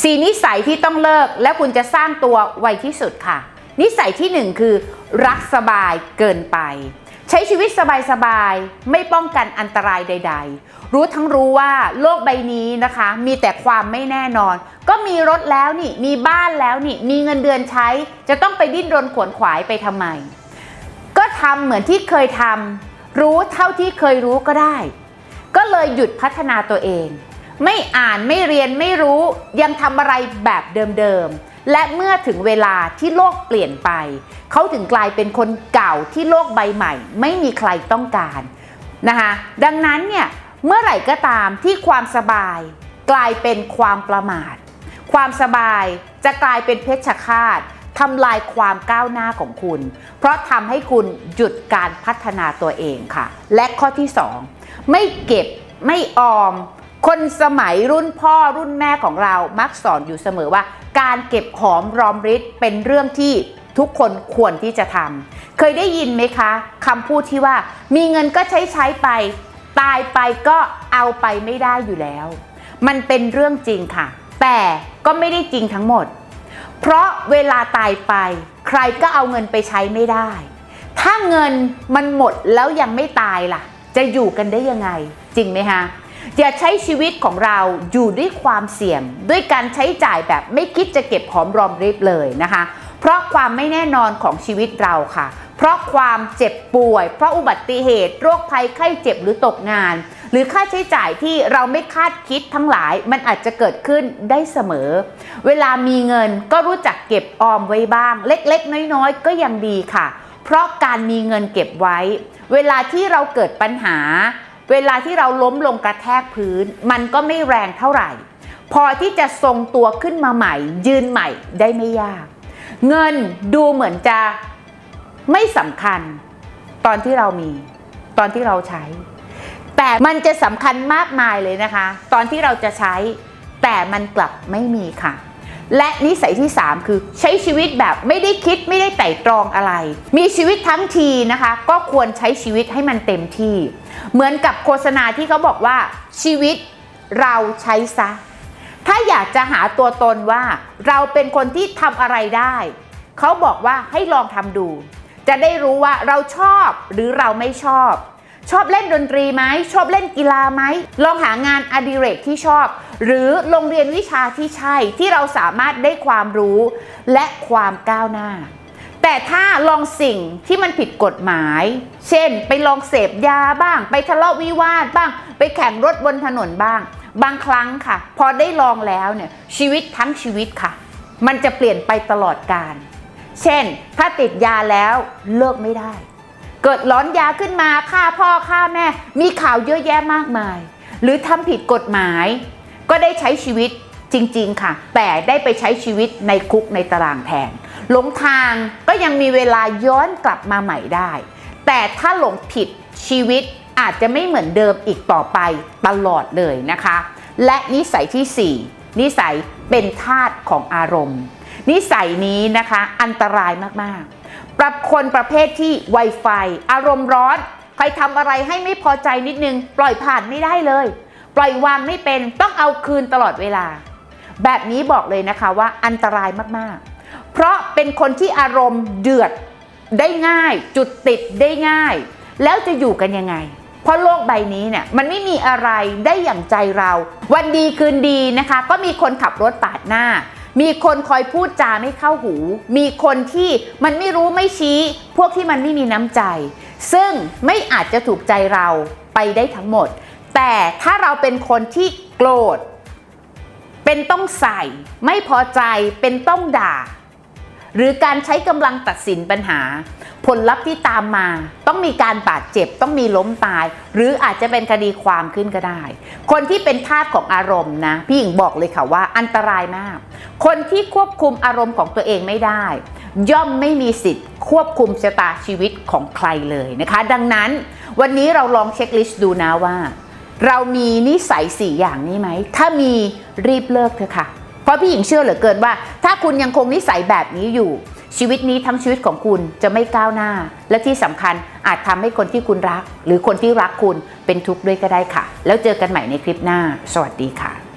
สี่นิสัยที่ต้องเลิกและคุณจะสร้างตัวไวที่สุดค่ะ นิสัยที่หนึ่งคือรักสบายเกินไป ใช้ชีวิตสบายๆ ไม่ป้องกันอันตรายใด ๆ รู้ทั้งรู้ว่าโลกใบนี้นะคะ มีแต่ความไม่แน่นอน ก็มีรถแล้วนี่มีบ้านแล้วนี่มีเงินเดือนใช้ จะต้องไปดิ้นรนขวนขวายไปทำไม ก็ทำเหมือนที่เคยทำรู้เท่าที่เคยรู้ก็ได้ ก็เลยหยุดพัฒนาตัวเอง ไม่อ่านไม่เรียนไม่รู้ยังทำอะไรแบบเดิมๆ และเมื่อถึงเวลาที่โลกเปลี่ยนไป เขาถึงกลายเป็นคนเก่าที่โลกใบใหม่ ไม่มีใครต้องการนะคะดังนั้นเนี่ยเมื่อไหร่ก็ตามที่ความสบายกลายเป็นความประมาท ความสบายจะกลายเป็นเพชฌฆาตทำลายความก้าวหน้าของคุณ เพราะทำให้คุณหยุดการพัฒนาตัวเองค่ะ และข้อที่ 2 ไม่เก็บไม่ออม คนสมัยรุ่นพ่อรุ่นแม่ของเรามักสอนอยู่เสมอว่า การเก็บหอมรอมริบเป็นเรื่องที่ทุกคนควรที่จะทำเคยได้ยินไหมคะคำพูดที่ว่า มีเงินก็ใช้ใช้ไป ตายไปก็เอาไปไม่ได้อยู่แล้ว มันเป็นเรื่องจริงค่ะ แต่ก็ไม่ได้จริงทั้งหมด เพราะเวลาตายไป ใครก็เอาเงินไปใช้ไม่ได้ ถ้าเงินมันหมดแล้วยังไม่ตายล่ะ จะอยู่กันได้ยังไง จริงไหมคะ อย่าใช้ชีวิตของเราอยู่ด้วยความเสี่ยง ด้วยการใช้จ่ายแบบไม่คิดจะเก็บหอมรอมริบเลยนะคะ เพราะความไม่แน่นอนของชีวิตเราค่ะ เพราะความเจ็บป่วย เพราะอุบัติเหตุ โรคภัยไข้เจ็บหรือตกงาน หรือค่าใช้จ่ายที่เราไม่คาดคิดทั้งหลาย มันอาจจะเกิดขึ้นได้เสมอ เวลามีเงินก็รู้จักเก็บออมไว้บ้าง เล็กๆ น้อยๆ ก็ยังดีค่ะ เพราะการมีเงินเก็บไว้ เวลาที่เราเกิดปัญหา เวลาที่เราล้มลงกระแทกพื้น มันก็ไม่แรงเท่าไหร่ พอที่จะทรงตัวขึ้นมาใหม่ ยืนใหม่ได้ไม่ยาก เงินดูเหมือนจะไม่สำคัญ ตอนที่เรามี ตอนที่เราใช้ แต่มันจะสำคัญมากมายเลยนะคะ ตอนที่เราจะใช้ แต่มันกลับไม่มีค่ะ และนิสัยที่ 3 คือใช้ชีวิตแบบไม่ได้คิดไม่ได้ไต่ตรองอะไร มีชีวิตทั้งทีนะคะ ก็ควรใช้ชีวิตให้มันเต็มที่ เหมือนกับโฆษณาที่เขาบอกว่าชีวิตเราใช้ซะ ถ้าอยากจะหาตัวตนว่า เราเป็นคนที่ทำอะไรได้ เขาบอกว่าให้ลองทำดู จะได้รู้ว่าเราชอบหรือเราไม่ชอบ ชอบเล่นดนตรีไหมชอบเล่นกีฬาไหมลองหางานอดิเรกที่ชอบ หรือโรงเรียนวิชาที่ใช่ที่เราสามารถได้ความรู้ และความก้าวหน้า แต่ถ้าลองสิ่งที่มันผิดกฎหมาย เช่น ไปลองเสพยาบ้าง ไปทะเลาะวิวาทบ้าง ไปแข่งรถบนถนนบ้าง บางครั้งค่ะ พอได้ลองแล้วเนี่ยชีวิตทั้งชีวิตค่ะ มันจะเปลี่ยนไปตลอดกาลเช่น ถ้าติดยาแล้วเลิกไม่ได้ เกิดหลอนยาขึ้นมาฆ่าพ่อฆ่าแม่ มีข่าวเยอะแยะมากมาย หรือทำผิดกฎหมาย ก็ได้ใช้ชีวิตจริง ๆ ค่ะ แต่ได้ไปใช้ชีวิตในคุกในตารางแทนหลงทางก็ยังมีเวลาย้อนกลับมาใหม่ได้ แต่ถ้าหลงผิดชีวิตอาจจะไม่เหมือนเดิมอีกต่อไปตลอดเลยนะคะ และนิสัยที่ 4 นิสัยเป็นทาสของอารมณ์ นิสัยนี้นะคะอันตรายมากๆ ปรับคนประเภทที่ไวไฟอารมณ์ร้อน ใครทำอะไรให้ไม่พอใจนิดนึง ปล่อยผ่านไม่ได้เลย ปล่อยวางไม่เป็นต้องเอาคืนตลอดเวลา แบบนี้บอกเลยนะคะว่าอันตรายมากๆ เพราะเป็นคนที่อารมณ์เดือดได้ง่าย จุดติดได้ง่าย แล้วจะอยู่กันยังไง เพราะโลกใบนี้เนี่ยมันไม่มีอะไรได้อย่างใจเรา วันดีคืนดีนะคะ ก็มีคนขับรถปาดหน้า มีคนคอยพูดจาไม่เข้าหู มีคนที่มันไม่รู้ไม่ชี้ พวกที่มันไม่มีน้ำใจ ซึ่งไม่อาจจะถูกใจเราไปได้ทั้งหมด แต่ถ้าเราเป็นคนที่โกรธ เป็นต้องใส่ ไม่พอใจเป็นต้องด่า หรือการใช้กำลังตัดสินปัญหา ผลลัพธ์ที่ตามมา ต้องมีการบาดเจ็บต้องมีล้มตาย หรืออาจจะเป็นคดีความขึ้นก็ได้ คนที่เป็นทาสของอารมณ์นะพี่หญิงบอกเลยค่ะว่าอันตรายมาก คนที่ควบคุมอารมณ์ของตัวเองไม่ได้ ย่อมไม่มีสิทธิ์ ควบคุมชะตาชีวิตของใครเลยนะคะ ดังนั้นวันนี้เราลองเช็คลิสต์ดูนะว่า เรามีนิสัยสี่อย่างนี้ไหมถ้ามีรีบเลิกเถอะค่ะ เพราะพี่หญิงเชื่อเหลือเกินว่า ถ้าคุณยังคงนิสัยแบบนี้อยู่ ชีวิตนี้ทั้งชีวิตของคุณจะไม่ก้าวหน้า และที่สำคัญอาจทำให้คนที่คุณรัก หรือคนที่รักคุณเป็นทุกข์ด้วยก็ได้ค่ะ แล้วเจอกันใหม่ในคลิปหน้า สวัสดีค่ะ